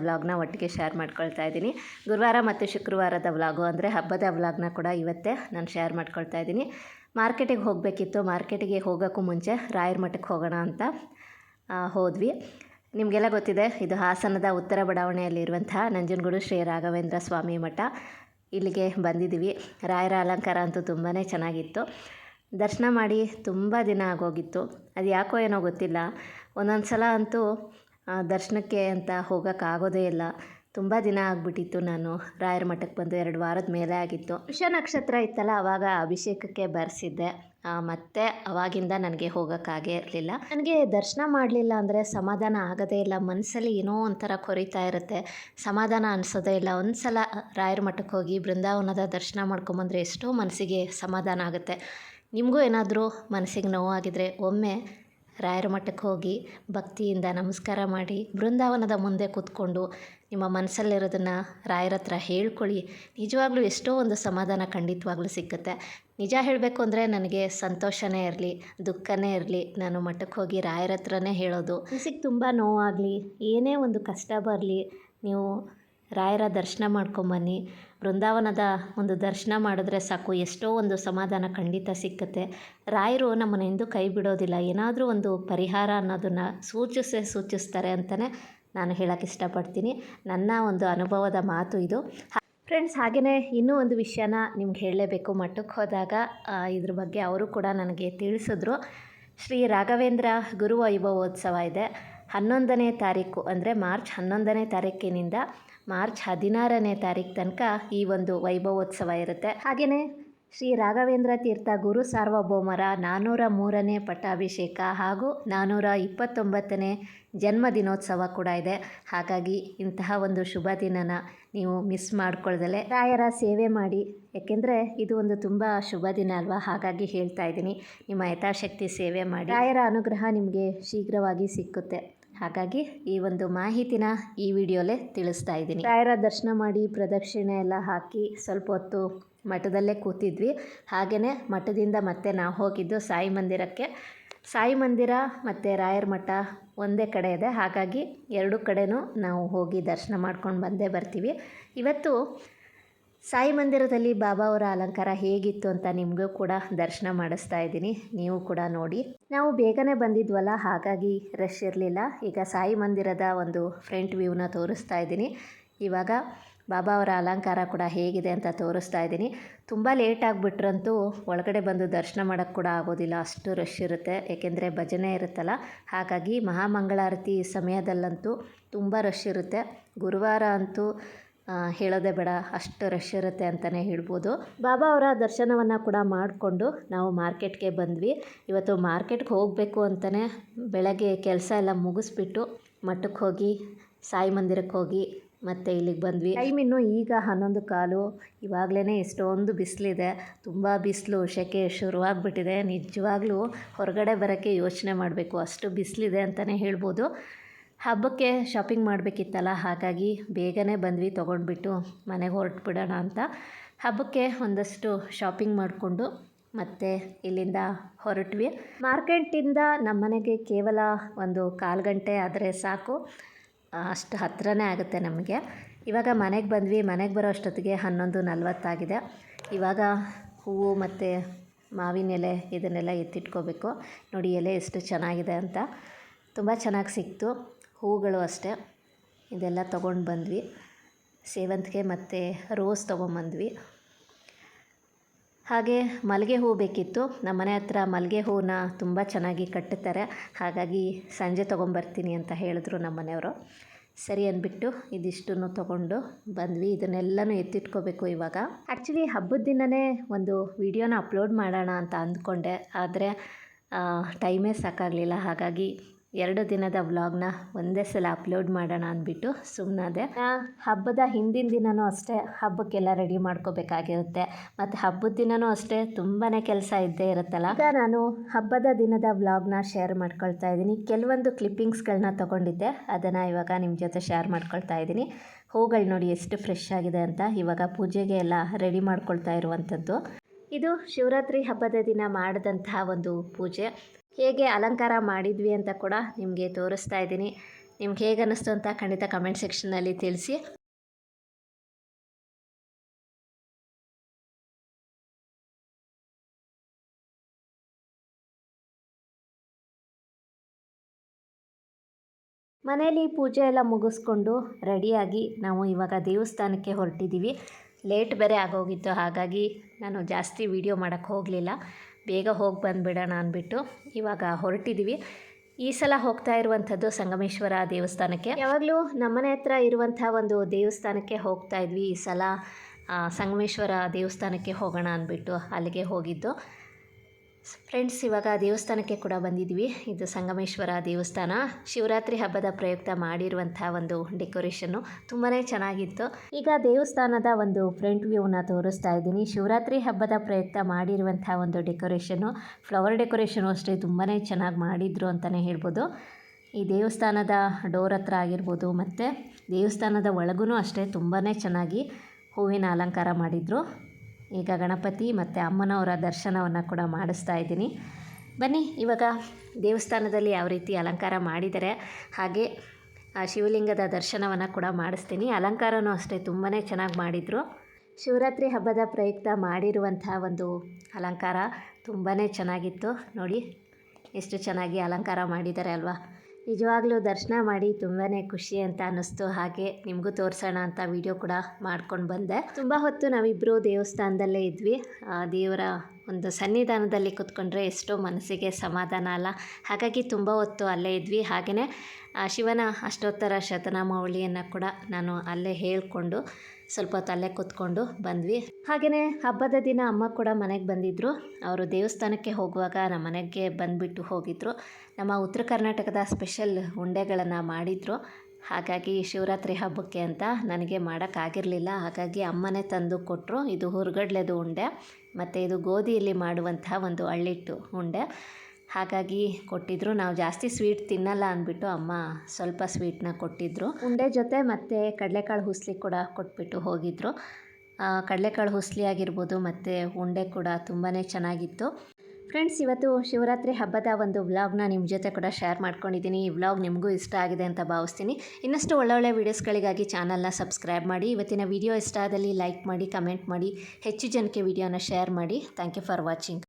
ವ್ಲಾಗ್ನ ಒಟ್ಟಿಗೆ ಶೇರ್ ಮಾಡ್ಕೊಳ್ತಾ ಇದ್ದೀನಿ. ಗುರುವಾರ ಮತ್ತು ಶುಕ್ರವಾರದ ವ್ಲಾಗು ಅಂದರೆ ಹಬ್ಬದ ವ್ಲಾಗ್ನ ಕೂಡ ಇವತ್ತೇ ನಾನು ಶೇರ್ ಮಾಡ್ಕೊಳ್ತಾ ಇದ್ದೀನಿ. ಮಾರ್ಕೆಟಿಗೆ ಹೋಗಬೇಕಿತ್ತು. ಮಾರ್ಕೆಟಿಗೆ ಹೋಗೋಕ್ಕೂ ಮುಂಚೆ ರಾಯರ ಮಠಕ್ಕೆ ಹೋಗೋಣ ಅಂತ ಹೋದ್ವಿ. ನಿಮಗೆಲ್ಲ ಗೊತ್ತಿದೆ, ಇದು ಹಾಸನದ ಉತ್ತರ ಬಡಾವಣೆಯಲ್ಲಿರುವಂತಹ ನಂಜನಗೂಡು ಶ್ರೀ ರಾಘವೇಂದ್ರ ಸ್ವಾಮಿ ಮಠ. ಇಲ್ಲಿಗೆ ಬಂದಿದ್ದೀವಿ. ರಾಯರ ಅಲಂಕಾರ ಅಂತೂ ತುಂಬಾ ಚೆನ್ನಾಗಿತ್ತು. ದರ್ಶನ ಮಾಡಿ ತುಂಬ ದಿನ ಆಗೋಗಿತ್ತು. ಅದು ಯಾಕೋ ಏನೋ ಗೊತ್ತಿಲ್ಲ. ಒಂದೊಂದು ಸಲ ಅಂತೂ ದರ್ಶನಕ್ಕೆ ಅಂತ ಹೋಗೋಕ್ಕಾಗೋದೇ ಇಲ್ಲ. ತುಂಬ ದಿನ ಆಗಿಬಿಟ್ಟಿತ್ತು ನಾನು. ರಾಯರ ಮಠಕ್ಕೆ ಬಂದು ಎರಡು ವಾರದ ಮೇಲೆ ಆಗಿತ್ತು. ವಿಷ ನಕ್ಷತ್ರ ಇತ್ತಲ್ಲ ಆವಾಗ ಅಭಿಷೇಕಕ್ಕೆ ಬರೆಸಿದ್ದೆ. ಮತ್ತೆ ಅವಾಗಿಂದ ನನಗೆ ಹೋಗೋಕ್ಕಾಗೇ ಇರಲಿಲ್ಲ. ನನಗೆ ದರ್ಶನ ಮಾಡಲಿಲ್ಲ ಅಂದರೆ ಸಮಾಧಾನ ಆಗೋದೇ ಇಲ್ಲ. ಮನಸ್ಸಲ್ಲಿ ಏನೋ ಒಂಥರ ಕೊರಿತಾ ಇರುತ್ತೆ. ಸಮಾಧಾನ ಅನಿಸೋದೇ ಇಲ್ಲ. ಒಂದು ಸಲ ರಾಯರ ಮಠಕ್ಕೆ ಹೋಗಿ ಬೃಂದಾವನದ ದರ್ಶನ ಮಾಡ್ಕೊಂಬಂದರೆ ಎಷ್ಟೋ ಮನಸ್ಸಿಗೆ ಸಮಾಧಾನ ಆಗುತ್ತೆ. ನಿಮಗೂ ಏನಾದರೂ ಮನಸ್ಸಿಗೆ ನೋವಾಗಿದ್ರೆ ಒಮ್ಮೆ ರಾಯರ ಮಠಕ್ಕೆ ಹೋಗಿ ಭಕ್ತಿಯಿಂದ ನಮಸ್ಕಾರ ಮಾಡಿ ಬೃಂದಾವನದ ಮುಂದೆ ಕೂತ್ಕೊಂಡು ನಿಮ್ಮ ಮನಸ್ಸಲ್ಲಿರೋದನ್ನು ರಾಯರ ಹತ್ರ ಹೇಳ್ಕೊಳ್ಳಿ. ನಿಜವಾಗ್ಲೂ ಎಷ್ಟೋ ಒಂದು ಸಮಾಧಾನ ಖಂಡಿತವಾಗ್ಲೂ ಸಿಕ್ಕುತ್ತೆ. ನಿಜ ಹೇಳಬೇಕು ಅಂದರೆ ನನಗೆ ಸಂತೋಷನೇ ಇರಲಿ, ದುಃಖನೇ ಇರಲಿ. ನಾನು ಮಠಕ್ಕೆ ಹೋಗಿ ರಾಯರ ಹತ್ರನೇ ಹೇಳೋದು. ಮನಸ್ಸಿಗೆ ತುಂಬ ನೋವಾಗಲಿ, ಏನೇ ಒಂದು ಕಷ್ಟ ಬರಲಿ, ನೀವು ರಾಯರ ದರ್ಶನ ಮಾಡ್ಕೊಂಬನ್ನಿ. ಬೃಂದಾವನದ ಒಂದು ದರ್ಶನ ಮಾಡಿದ್ರೆ ಸಾಕು. ಎಷ್ಟೋ ಒಂದು ಸಮಾಧಾನ ಖಂಡಿತ ಸಿಕ್ಕತ್ತೆ. ರಾಯರು ನಮ್ಮನ್ನು ಎಂದೂ ಕೈ ಬಿಡೋದಿಲ್ಲ. ಏನಾದರೂ ಒಂದು ಪರಿಹಾರ ಅನ್ನೋದನ್ನು ಸೂಚಿಸೇ ಸೂಚಿಸ್ತಾರೆ ಅಂತಲೇ ನಾನು ಹೇಳೋಕ್ಕೆ ಇಷ್ಟಪಡ್ತೀನಿ. ನನ್ನ ಒಂದು ಅನುಭವದ ಮಾತು ಇದು. ಫ್ರೆಂಡ್ಸ್ ಹಾಗೆಯೇ ಇನ್ನೂ ಒಂದು ವಿಷಯನ ನಿಮ್ಗೆ ಹೇಳಲೇಬೇಕು. ಮಠಕ್ಕೆ ಹೋದಾಗ ಇದ್ರ ಬಗ್ಗೆ ಅವರು ಕೂಡ ನನಗೆ ತಿಳಿಸಿದ್ರು. ಶ್ರೀ ರಾಘವೇಂದ್ರ ಗುರುವೈಭವೋತ್ಸವ ಇದೆ. ಹನ್ನೊಂದನೇ ತಾರೀಕು, ಅಂದರೆ ಮಾರ್ಚ್ ಹನ್ನೊಂದನೇ ತಾರೀಕಿನಿಂದ ಮಾರ್ಚ್ ಹದಿನಾರನೇ ತಾರೀಕು ತನಕ ಈ ಒಂದು ವೈಭವೋತ್ಸವ ಇರುತ್ತೆ. ಹಾಗೆಯೇ ಶ್ರೀ ರಾಘವೇಂದ್ರ ತೀರ್ಥ ಗುರು ಸಾರ್ವಭೌಮರ ನಾನ್ನೂರ ಮೂರನೇ ಪಟ್ಟಾಭಿಷೇಕ ಹಾಗೂ ನಾನ್ನೂರ ಇಪ್ಪತ್ತೊಂಬತ್ತನೇ ಜನ್ಮ ದಿನೋತ್ಸವ ಕೂಡ ಇದೆ. ಹಾಗಾಗಿ ಇಂತಹ ಒಂದು ಶುಭ ದಿನನ ನೀವು ಮಿಸ್ ಮಾಡ್ಕೊಳ್ದಲೆ. ರಾಯರ ಸೇವೆ ಮಾಡಿ. ಯಾಕೆಂದರೆ ಇದು ಒಂದು ತುಂಬ ಶುಭ ದಿನ ಅಲ್ವಾ? ಹಾಗಾಗಿ ಹೇಳ್ತಾ ಇದ್ದೀನಿ. ನಿಮ್ಮ ಯಥಾಶಕ್ತಿ ಸೇವೆ ಮಾಡಿ. ರಾಯರ ಅನುಗ್ರಹ ನಿಮಗೆ ಶೀಘ್ರವಾಗಿ ಸಿಕ್ಕುತ್ತೆ. ಹಾಗಾಗಿ ಈ ಒಂದು ಮಾಹಿತಿನ ಈ ವಿಡಿಯೋಲೆ ತಿಳಿಸ್ತಾ ಇದ್ದೀನಿ. ರಾಯರ ದರ್ಶನ ಮಾಡಿ, ಪ್ರದಕ್ಷಿಣೆ ಎಲ್ಲ ಹಾಕಿ ಸ್ವಲ್ಪ ಹೊತ್ತು ಮಠದಲ್ಲೇ ಕೂತಿದ್ವಿ. ಹಾಗೆಯೇ ಮಠದಿಂದ ಮತ್ತೆ ನಾವು ಹೋಗಿದ್ದು ಸಾಯಿ ಮಂದಿರಕ್ಕೆ. ಸಾಯಿ ಮಂದಿರ ಮತ್ತು ರಾಯರ ಮಠ ಒಂದೇ ಕಡೆ ಇದೆ. ಹಾಗಾಗಿ ಎರಡು ಕಡೆನೂ ನಾವು ಹೋಗಿ ದರ್ಶನ ಮಾಡ್ಕೊಂಡು ಬಂದೇ ಬರ್ತೀವಿ. ಇವತ್ತು ಸಾಯಿ ಮಂದಿರದಲ್ಲಿ ಬಾಬಾ ಅವರ ಅಲಂಕಾರ ಹೇಗಿತ್ತು ಅಂತ ನಿಮಗೂ ಕೂಡ ದರ್ಶನ ಮಾಡಿಸ್ತಾ ಇದ್ದೀನಿ. ನೀವು ಕೂಡ ನೋಡಿ. ನಾವು ಬೇಗನೆ ಬಂದಿದ್ವಲ್ಲ, ಹಾಗಾಗಿ ರಶ್ ಇರಲಿಲ್ಲ. ಈಗ ಸಾಯಿ ಮಂದಿರದ ಒಂದು ಫ್ರಂಟ್ ವ್ಯೂನ ತೋರಿಸ್ತಾ ಇದ್ದೀನಿ. ಇವಾಗ ಬಾಬಾ ಅವರ ಅಲಂಕಾರ ಕೂಡ ಹೇಗಿದೆ ಅಂತ ತೋರಿಸ್ತಾ ಇದ್ದೀನಿ. ತುಂಬ ಲೇಟ್ ಆಗಿಬಿಟ್ರಂತೂ ಒಳಗಡೆ ಬಂದು ದರ್ಶನ ಮಾಡೋಕ್ಕೆ ಕೂಡ ಆಗೋದಿಲ್ಲ. ಅಷ್ಟು ರಶ್ ಇರುತ್ತೆ. ಏಕೆಂದರೆ ಭಜನೆ ಇರುತ್ತಲ್ಲ, ಹಾಗಾಗಿ ಮಹಾಮಂಗಳಾರತಿ ಸಮಯದಲ್ಲಂತೂ ತುಂಬ ರಶ್ ಇರುತ್ತೆ. ಗುರುವಾರ ಅಂತೂ ಹೇಳೋದೇ ಬೇಡ, ಅಷ್ಟು ರಶ್ ಇರುತ್ತೆ ಅಂತಲೇ ಹೇಳ್ಬೋದು. ಬಾಬಾ ಅವರ ದರ್ಶನವನ್ನು ಕೂಡ ಮಾಡಿಕೊಂಡು ನಾವು ಮಾರ್ಕೆಟ್ಗೆ ಬಂದ್ವಿ. ಇವತ್ತು ಮಾರ್ಕೆಟ್ಗೆ ಹೋಗಬೇಕು ಅಂತಲೇ ಬೆಳಗ್ಗೆ ಕೆಲಸ ಎಲ್ಲ ಮುಗಿಸ್ಬಿಟ್ಟು ಮಠಕ್ಕೆ ಹೋಗಿ, ಸಾಯಿ ಮಂದಿರಕ್ಕೆ ಹೋಗಿ ಮತ್ತು ಇಲ್ಲಿಗೆ ಬಂದ್ವಿ. ಟೈಮ್ ಇನ್ನು ಈಗ ಹನ್ನೊಂದು ಕಾಲು. ಇವಾಗಲೇ ಎಷ್ಟೊಂದು ಬಿಸಿಲಿದೆ. ತುಂಬ ಬಿಸಿಲು, ಶೆಕೆ ಶುರುವಾಗ್ಬಿಟ್ಟಿದೆ. ನಿಜವಾಗ್ಲೂ ಹೊರಗಡೆ ಬರೋಕ್ಕೆ ಯೋಚನೆ ಮಾಡಬೇಕು. ಅಷ್ಟು ಬಿಸಿಲಿದೆ ಅಂತಲೇ ಹೇಳ್ಬೋದು. ಹಬ್ಬಕ್ಕೆ ಶಾಪಿಂಗ್ ಮಾಡಬೇಕಿತ್ತಲ್ಲ, ಹಾಗಾಗಿ ಬೇಗನೆ ಬಂದ್ವಿ, ತೊಗೊಂಡ್ಬಿಟ್ಟು ಮನೆಗೆ ಹೊರಟ್ಬಿಡೋಣ ಅಂತ. ಹಬ್ಬಕ್ಕೆ ಒಂದಷ್ಟು ಶಾಪಿಂಗ್ ಮಾಡಿಕೊಂಡು ಮತ್ತು ಇಲ್ಲಿಂದ ಹೊರಟ್ವಿ. ಮಾರ್ಕೆಟಿಂದ ನಮ್ಮ ಮನೆಗೆ ಕೇವಲ ಒಂದು ಕಾಲು ಗಂಟೆ ಆದರೆ ಸಾಕು. ಅಷ್ಟು ಹತ್ತಿರನೇ ಆಗುತ್ತೆ ನಮಗೆ. ಇವಾಗ ಮನೆಗೆ ಬಂದ್ವಿ, ಮನೆಗೆ ಬರೋ ಅಷ್ಟೊತ್ತಿಗೆ ಹನ್ನೊಂದು ನಲ್ವತ್ತಾಗಿದೆ. ಇವಾಗ ಹೂವು ಮತ್ತು ಮಾವಿನ ಎಲೆ ಇದನ್ನೆಲ್ಲ ಎತ್ತಿಟ್ಕೋಬೇಕು. ನೋಡಿ ಎಲೆ ಎಷ್ಟು ಚೆನ್ನಾಗಿದೆ ಅಂತ. ತುಂಬ ಚೆನ್ನಾಗಿ ಸಿಕ್ತು. ಹೂಗಳು ಅಷ್ಟೇ. ಇದೆಲ್ಲ ತೊಗೊಂಡು ಬಂದ್ವಿ. ಸೇವಂತಿಗೆ ಮತ್ತು ರೋಸ್ ತೊಗೊಂಬಂದ್ವಿ. ಹಾಗೆ ಮಲ್ಲಿಗೆ ಹೂ ಬೇಕಿತ್ತು. ನಮ್ಮ ಮನೆ ಹತ್ರ ಮಲ್ಲಿಗೆ ಹೂವನ್ನ ತುಂಬ ಚೆನ್ನಾಗಿ ಕಟ್ಟುತ್ತಾರೆ ಹಾಗಾಗಿ ಸಂಜೆ ತೊಗೊಂಬರ್ತೀನಿ ಅಂತ ಹೇಳಿದ್ರು ನಮ್ಮ ಮನೆಯವರು. ಸರಿ ಅಂದ್ಬಿಟ್ಟು ಇದಿಷ್ಟನ್ನು ತೊಗೊಂಡು ಬಂದ್ವಿ. ಇದನ್ನೆಲ್ಲನೂ ಎತ್ತಿಟ್ಕೋಬೇಕು ಇವಾಗ. ಆ್ಯಕ್ಚುಲಿ ಹಬ್ಬದ ದಿನವೇ ಒಂದು ವಿಡಿಯೋನ ಅಪ್ಲೋಡ್ ಮಾಡೋಣ ಅಂತ ಅಂದ್ಕೊಂಡೆ. ಆದರೆ ಟೈಮೇ ಸಾಕಾಗಲಿಲ್ಲ. ಹಾಗಾಗಿ ಎರಡು ದಿನದ ವ್ಲಾಗ್ನ ಒಂದೇ ಸಲ ಅಪ್ಲೋಡ್ ಮಾಡೋಣ ಅಂದ್ಬಿಟ್ಟು ಸುಮ್ಮನಾದೆ ಹಬ್ಬದ ಹಿಂದಿನ ದಿನವೂ ಅಷ್ಟೇ ಹಬ್ಬಕ್ಕೆಲ್ಲ ರೆಡಿ ಮಾಡ್ಕೋಬೇಕಾಗಿರುತ್ತೆ. ಮತ್ತು ಹಬ್ಬದ ದಿನವೂ ಅಷ್ಟೇ ತುಂಬಾ ಕೆಲಸ ಇದ್ದೇ ಇರುತ್ತಲ್ಲ. ನಾನು ಹಬ್ಬದ ದಿನದ ವ್ಲಾಗ್ನ ಶೇರ್ ಮಾಡ್ಕೊಳ್ತಾ ಇದ್ದೀನಿ. ಕೆಲವೊಂದು ಕ್ಲಿಪ್ಪಿಂಗ್ಸ್ಗಳನ್ನ ತೊಗೊಂಡಿದ್ದೆ. ಅದನ್ನು ಇವಾಗ ನಿಮ್ಮ ಜೊತೆ ಶೇರ್ ಮಾಡ್ಕೊಳ್ತಾ ಇದ್ದೀನಿ. ಹೂಗಳು ನೋಡಿ ಎಷ್ಟು ಫ್ರೆಶ್ ಆಗಿದೆ ಅಂತ ಇವಾಗ ಪೂಜೆಗೆ ಎಲ್ಲ ರೆಡಿ ಮಾಡ್ಕೊಳ್ತಾ ಇರುವಂಥದ್ದು. ಇದು ಶಿವರಾತ್ರಿ ಹಬ್ಬದ ದಿನ ಮಾಡಿದಂತಹ ಒಂದು ಪೂಜೆ. ಹೇಗೆ ಅಲಂಕಾರ ಮಾಡಿದ್ವಿ ಅಂತ ಕೂಡ ನಿಮಗೆ ತೋರಿಸ್ತಾ ಇದ್ದೀನಿ. ನಿಮ್ಗೆ ಹೇಗೆ ಅನ್ನಿಸ್ತು ಅಂತ ಖಂಡಿತ ಕಮೆಂಟ್ ಸೆಕ್ಷನ್ನಲ್ಲಿ ತಿಳಿಸಿ. ಮನೆಯಲ್ಲಿ ಪೂಜೆ ಎಲ್ಲ ಮುಗಿಸ್ಕೊಂಡು ರೆಡಿಯಾಗಿ ನಾವು ಇವಾಗ ದೇವಸ್ಥಾನಕ್ಕೆ ಹೊರಟಿದ್ದೀವಿ. ಲೇಟ್ ಬೇರೆ ಆಗೋಗಿತ್ತು, ಹಾಗಾಗಿ ನಾನು ಜಾಸ್ತಿ ವೀಡಿಯೋ ಮಾಡೋಕ್ಕೆ ಹೋಗಲಿಲ್ಲ. ಬೇಗ ಹೋಗಿ ಬಂದುಬಿಡೋಣ ಅಂದ್ಬಿಟ್ಟು ಇವಾಗ ಹೊರಟಿದ್ದೀವಿ ಈ ಸಲ ಹೋಗ್ತಾ ಇರುವಂಥದ್ದು ಸಂಗಮೇಶ್ವರ ದೇವಸ್ಥಾನಕ್ಕೆ. ಯಾವಾಗಲೂ ನಮ್ಮನೆ ಹತ್ರ ಇರುವಂಥ ಒಂದು ದೇವಸ್ಥಾನಕ್ಕೆ ಹೋಗ್ತಾ ಇದ್ವಿ ಈ ಸಲ. ಸಂಗಮೇಶ್ವರ ದೇವಸ್ಥಾನಕ್ಕೆ ಹೋಗೋಣ ಅಂದ್ಬಿಟ್ಟು ಅಲ್ಲಿಗೆ ಹೋಗಿದ್ದು. ಫ್ರೆಂಡ್ಸ್ ಇವಾಗ ದೇವಸ್ಥಾನಕ್ಕೆ ಕೂಡ ಬಂದಿದ್ವಿ ಇದು ಸಂಗಮೇಶ್ವರ ದೇವಸ್ಥಾನ. ಶಿವರಾತ್ರಿ ಹಬ್ಬದ ಪ್ರಯುಕ್ತ ಮಾಡಿರುವಂಥ ಒಂದು ಡೆಕೋರೇಷನ್ನು ತುಂಬಾ ಚೆನ್ನಾಗಿತ್ತು. ಈಗ ದೇವಸ್ಥಾನದ ಒಂದು ಫ್ರಂಟ್ ವ್ಯೂನ ತೋರಿಸ್ತಾ ಇದ್ದೀನಿ. ಶಿವರಾತ್ರಿ ಹಬ್ಬದ ಪ್ರಯುಕ್ತ ಮಾಡಿರುವಂಥ ಒಂದು ಡೆಕೋರೇಷನ್ನು, ಫ್ಲವರ್ ಡೆಕೋರೇಷನು ಅಷ್ಟೇ ತುಂಬಾ ಚೆನ್ನಾಗಿ ಮಾಡಿದ್ರು ಅಂತಲೇ ಹೇಳ್ಬೋದು. ಈ ದೇವಸ್ಥಾನದ ಡೋರ್ ಹತ್ರ ಆಗಿರ್ಬೋದು ಮತ್ತು ದೇವಸ್ಥಾನದ ಒಳಗೂ ಅಷ್ಟೇ ತುಂಬಾ ಚೆನ್ನಾಗಿ ಹೂವಿನ ಅಲಂಕಾರ ಮಾಡಿದರು. ಈಗ ಗಣಪತಿ ಮತ್ತು ಅಮ್ಮನವರ ದರ್ಶನವನ್ನು ಕೂಡ ಮಾಡಿಸ್ತಾ ಇದ್ದೀನಿ. ಬನ್ನಿ, ಇವಾಗ ದೇವಸ್ಥಾನದಲ್ಲಿ ಯಾವ ರೀತಿ ಅಲಂಕಾರ ಮಾಡಿದ್ದಾರೆ ಹಾಗೆ, ಆ ಶಿವಲಿಂಗದ ದರ್ಶನವನ್ನು ಕೂಡ ಮಾಡಿಸ್ತೀನಿ. ಅಲಂಕಾರನೂ ಅಷ್ಟೇ ತುಂಬಾ ಚೆನ್ನಾಗಿ ಮಾಡಿದರು. ಶಿವರಾತ್ರಿ ಹಬ್ಬದ ಪ್ರಯುಕ್ತ ಮಾಡಿರುವಂಥ ಒಂದು ಅಲಂಕಾರ ತುಂಬಾ ಚೆನ್ನಾಗಿತ್ತು. ನೋಡಿ, ಎಷ್ಟು ಚೆನ್ನಾಗಿ ಅಲಂಕಾರ ಮಾಡಿದ್ದಾರೆ ಅಲ್ವಾ? ನಿಜವಾಗ್ಲೂ ದರ್ಶನ ಮಾಡಿ ತುಂಬಾ ಖುಷಿ ಅಂತ ಅನ್ನಿಸ್ತು. ಹಾಗೆ ನಿಮಗೂ ತೋರಿಸೋಣ ಅಂತ ವಿಡಿಯೋ ಕೂಡ ಮಾಡ್ಕೊಂಡು ಬಂದೆ. ತುಂಬ ಹೊತ್ತು ನಾವಿಬ್ಬರು ದೇವಸ್ಥಾನದಲ್ಲೇ ಇದ್ವಿ. ದೇವರ ಒಂದು ಸನ್ನಿಧಾನದಲ್ಲಿ ಕೂತ್ಕೊಂಡ್ರೆ ಎಷ್ಟೋ ಮನಸ್ಸಿಗೆ ಸಮಾಧಾನ ಅಲ್ಲ. ಹಾಗಾಗಿ ತುಂಬ ಹೊತ್ತು ಅಲ್ಲೇ ಇದ್ವಿ. ಹಾಗೆಯೇ ಶಿವನ ಅಷ್ಟೋತ್ತರ ಶತನಾಮಾವಳಿಯನ್ನು ಕೂಡ ನಾನು ಅಲ್ಲೇ ಹೇಳಿಕೊಂಡು ಸ್ವಲ್ಪ ಹೊತ್ತು ಅಲ್ಲೇ ಕೂತ್ಕೊಂಡು ಬಂದ್ವಿ. ಹಾಗೆಯೇ, ಹಬ್ಬದ ದಿನ ಅಮ್ಮ ಕೂಡ ಮನೆಗೆ ಬಂದಿದ್ದರು ಅವರು ದೇವಸ್ಥಾನಕ್ಕೆ ಹೋಗುವಾಗ ನಮ್ಮ ಮನೆಗೆ ಬಂದುಬಿಟ್ಟು ಹೋಗಿದ್ದರು ನಮ್ಮ ಉತ್ತರ ಕರ್ನಾಟಕದ ಸ್ಪೆಷಲ್ ಉಂಡೆಗಳನ್ನು ಮಾಡಿದರು. ಹಾಗಾಗಿ ಶಿವರಾತ್ರಿ ಹಬ್ಬಕ್ಕೆ ಅಂತ ನನಗೆ ಮಾಡೋಕ್ಕಾಗಿರಲಿಲ್ಲ. ಹಾಗಾಗಿ ಅಮ್ಮನೇ ತಂದು ಕೊಟ್ಟರು ಇದು ಹುರ್ಗಡ್ಲೆದು ಉಂಡೆ, ಮತ್ತು ಇದು ಗೋಧಿಯಲ್ಲಿ ಮಾಡುವಂತಹ ಒಂದು ಅಳ್ಳಿಟ್ಟು ಉಂಡೆ. ಹಾಗಾಗಿ ಕೊಟ್ಟಿದ್ದರು ನಾವು ಜಾಸ್ತಿ ಸ್ವೀಟ್ ತಿನ್ನಲ್ಲ ಅಂದ್ಬಿಟ್ಟು ಅಮ್ಮ ಸ್ವಲ್ಪ ಸ್ವೀಟ್ನ ಕೊಟ್ಟಿದ್ದರು ಉಂಡೆ ಜೊತೆ ಮತ್ತು ಕಡಲೆಕಾಳು ಹುಸ್ಲಿ ಕೂಡ ಕೊಟ್ಬಿಟ್ಟು ಹೋಗಿದ್ದರು ಕಡಲೆಕಾಳು ಹುಸ್ಲಿ ಆಗಿರ್ಬೋದು, ಮತ್ತು ಉಂಡೆ ಕೂಡ ತುಂಬಾ ಚೆನ್ನಾಗಿತ್ತು. ಫ್ರೆಂಡ್ಸ್ ಇವತ್ತು ಶಿವರಾತ್ರಿ ಹಬ್ಬದ ಒಂದು ವ್ಲಾಗ್ನ ನಿಮ್ಮ ಜೊತೆ ಕೂಡ ಶೇರ್ ಮಾಡ್ಕೊಂಡಿದ್ದೀನಿ ಈ ವ್ಲಾಗ್ ನಿಮಗೂ ಇಷ್ಟ ಆಗಿದೆ ಅಂತ ಭಾವಿಸ್ತೀನಿ. ಇನ್ನಷ್ಟು ಒಳ್ಳೊಳ್ಳೆ ವೀಡಿಯೋಸ್ಗಳಿಗಾಗಿ ಚಾನಲ್ನ ಸಬ್ಸ್ಕ್ರೈಬ್ ಮಾಡಿ. ಇವತ್ತಿನ ವಿಡಿಯೋ ಇಷ್ಟ ಆದಲ್ಲಿ ಲೈಕ್ ಮಾಡಿ ಕಮೆಂಟ್ ಮಾಡಿ. ಹೆಚ್ಚು ಜನಕ್ಕೆ ವಿಡಿಯೋನ ಶೇರ್ ಮಾಡಿ. Thank you for watching